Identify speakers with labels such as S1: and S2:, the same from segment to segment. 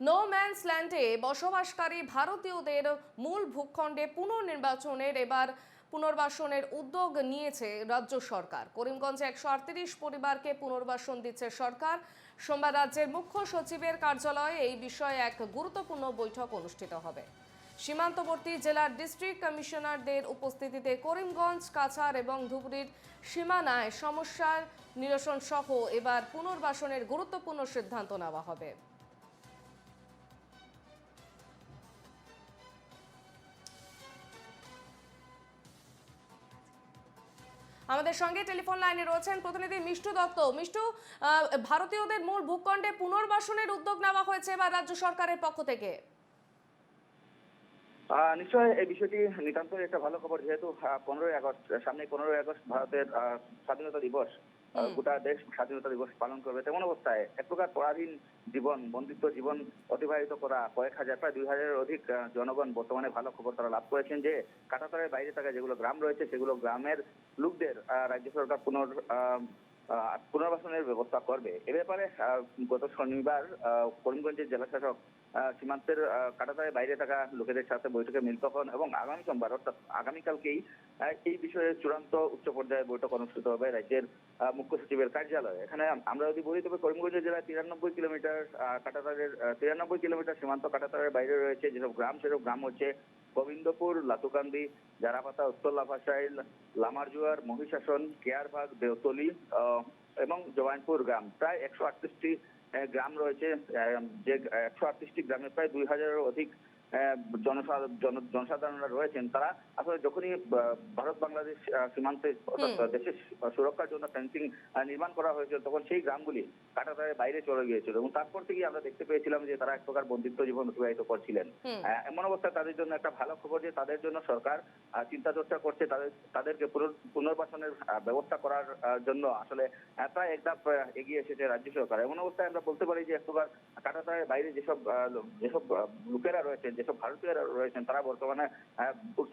S1: No man's ল্যান্ডে বসবাসকারী ভারতীয়দের মূল ভূখণ্ডে পুনর্নির্বাচনের এবার পুনর্বাসনের উদ্যোগ নিয়েছে রাজ্য সরকার। করিমগঞ্জে একশো আটত্রিশ পরিবারকে পুনর্বাসন দিচ্ছে সরকার। সোমবার রাজ্যের মুখ্য সচিবের কার্যালয়ে এই বিষয়ে এক গুরুত্বপূর্ণ বৈঠক অনুষ্ঠিত হবে। সীমান্তবর্তী জেলার ডিস্ট্রিক্ট কমিশনারদের উপস্থিতিতে করিমগঞ্জ, কাছাড় এবং ধুবড়ির সীমানায় সমস্যার নিরসন সহ এবার পুনর্বাসনের গুরুত্বপূর্ণ সিদ্ধান্ত নেওয়া হবে। আমাদের সঙ্গে টেলিফোন লাইনে রয়েছেন প্রতিনিধি মিষ্টু দত্ত মিষ্টু ভারতীয়দের মূল ভূখণ্ডে পুনর্বাসনের উদ্যোগ নেওয়া হয়েছে বা রাজ্য সরকারের পক্ষ থেকে
S2: নিশ্চয় এই বিষয়টি নিতান্তই একটা ভালো খবর, যেহেতু পনেরোই আগস্ট সামনে পনেরোই আগস্ট ভারতের স্বাধীনতা দিবস। গোটা দেশ স্বাধীনতা দিবস পালন করবে। তেমন অবস্থায় এক প্রকার পরাধীন জীবন বন্দিত্ব জীবন অতিবাহিত করা কয়েক হাজার প্রায় দুই হাজারের অধিক জনগণ বর্তমানে ভালো খবর তারা লাভ করেছেন যে কাটাতারের বাইরে থাকা যেগুলো গ্রাম রয়েছে সেগুলো গ্রামের লোকদের আহ, রাজ্য সরকার পুনর পুনর্বাসনের ব্যবস্থা করবে। এ ব্যাপারে গত শনিবার করিমগঞ্জের জেলা শাসক সীমান্তের কাটাতারের বাইরে থাকা লোকেদের সাথে বৈঠকে মিলিত হন এবং আগামী সোমবার, অর্থাৎ আগামীকালকেই এই বিষয়ে চূড়ান্ত উচ্চ পর্যায়ে বৈঠক অনুষ্ঠিত হবে রাজ্যের মুখ্য সচিবের কার্যালয়ে। এখানে আমরা যদি বলি, তবে করিমগঞ্জ জেলায় তিরানব্বই কিলোমিটার কাটাতারের তিরানব্বই কিলোমিটার সীমান্ত কাটাতারের বাইরে রয়েছে যেসব গ্রাম, সেসব গ্রাম হচ্ছে গোবিন্দপুর, লাতুকান্দি, জারাপাতা, উত্তর লাফাশাইল লামারজুয়ার, মহিষাসন, কেয়ারবাগ, দেওতলি এবং জওয়ানপুর গ্রাম। প্রায় একশো আটত্রিশটি গ্রাম রয়েছে। যে একশো আটত্রিশটি গ্রামে প্রায় দুই হাজারের অধিক জনসাধারণরা রয়েছেন তারা আসলে যখনই ভারত বাংলাদেশ সীমান্তে দেশের সুরক্ষার জন্য ফেন্সিং নির্মাণ করা হয়েছিল তখন সেই গ্রামগুলি কাটাতারের বাইরে চলে গিয়েছিল এবং তারপর থেকেই আমরা দেখতে পেয়েছিলাম যে তারা এক প্রকার বন্দিত্ব জীবন অতিবাহিত করছিলেন। এমন অবস্থায় তাদের জন্য একটা ভালো খবর যে তাদের জন্য সরকার চিন্তা চর্চা করছে তাদের তাদেরকে পুনর্বাসনের ব্যবস্থা করার জন্য আসলে প্রায় এক ধাপ এগিয়ে এসেছে রাজ্য সরকার। এমন অবস্থায় আমরা বলতে পারি যে এক প্রকার কাটাতারের বাইরে যেসব যেসব লোকেরা রয়েছেন যেসব ভারতীয়রা রয়েছেন, তারা বর্তমানে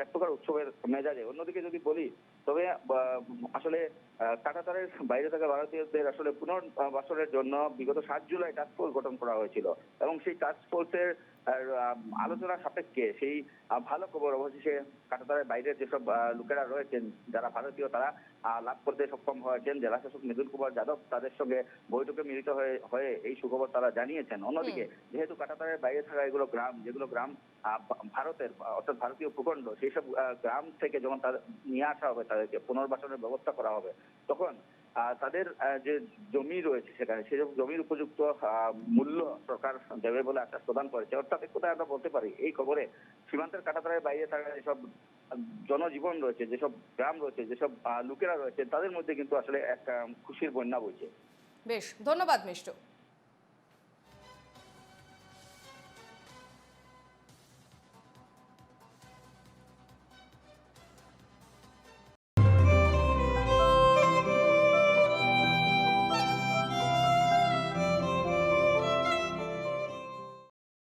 S2: এক প্রকার উৎসবের মেজাজে। অন্যদিকে যদি বলি, তবে আসলে কাটাতারের বাইরে থাকা ভারতীয়দের আসলে পুনর্বাসনের জন্য বিগত সাত জুলাই টাস্ক ফোর্স গঠন করা হয়েছিল এবং সেই টাস্ক ফোর্সের আলোচনা সাপেক্ষে সেই ভালো খবর অবশেষে কাটাতারের বাইরের যেসব লোকেরা রয়েছেন যারা ভারতীয় তারা লাভ করতে সক্ষম হয়েছেন। জেলা শাসক মৃদুল কুমার যাদব তাদের সঙ্গে বৈঠকে মিলিত হয়ে এই সুখবর তারা জানিয়েছেন। অন্যদিকে যেহেতু কাটাতারের বাইরে থাকা এগুলো গ্রাম যেগুলো গ্রাম আহ, ভারতের অর্থাৎ ভারতীয় ভূখণ্ড সেই সব গ্রাম থেকে যখন তাদের নিয়ে আসা হবে তাদেরকে পুনর্বাসনের ব্যবস্থা করা হবে তখন তাদের যে জমি রয়েছে সেখানে সেসব জমির উপযুক্ত মূল্য সরকার দেবে বলে আশ্বাস প্রদান করেছে। অর্থাৎ কথায় আমরা বলতে পারি, এই খবরে সীমান্তের কাটাতারের বাইরে থাকা যেসব জনজীবন রয়েছে, যেসব গ্রাম রয়েছে, যেসব লোকেরা রয়েছে, তাদের মধ্যে কিন্তু আসলে এক খুশির বন্যা বইছে।
S1: বেশ, ধন্যবাদ মিষ্টু।